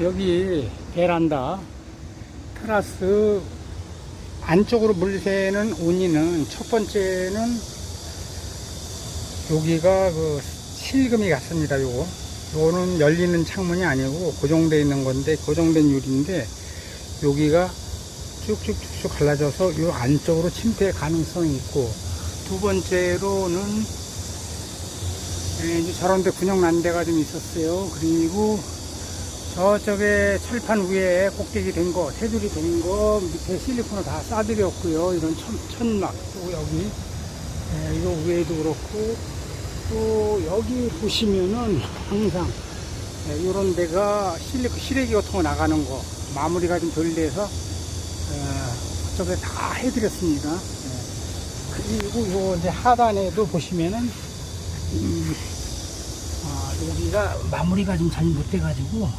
여기 베란다 테라스 안쪽으로 물 새는 원인은 첫 번째는 여기가 그 실금이 같습니다. 요거 요거는 열리는 창문이 아니고 고정되어 있는 건데 고정된 유리인데 여기가 쭉쭉쭉쭉 갈라져서 요 안쪽으로 침투의 가능성이 있고 두 번째로는 예, 이제 저런 데 군용 난 데가 좀 있었어요. 그리고 저쪽에 철판 위에 꼭대기 된 거, 테두리 된 거, 밑에 실리콘을 다 싸드렸고요. 이런 천, 천막, 또 여기, 예, 이거 위에도 그렇고, 또 여기 보시면은 항상, 예, 이런 데가 실리콘, 시래기 같은 거 나가는 거, 마무리가 좀 덜 돼서, 예, 저쪽에 다 해드렸습니다. 예. 그리고 요 이제 하단에도 보시면은, 음, 아, 여기가 마무리가 좀 잘 못 돼가지고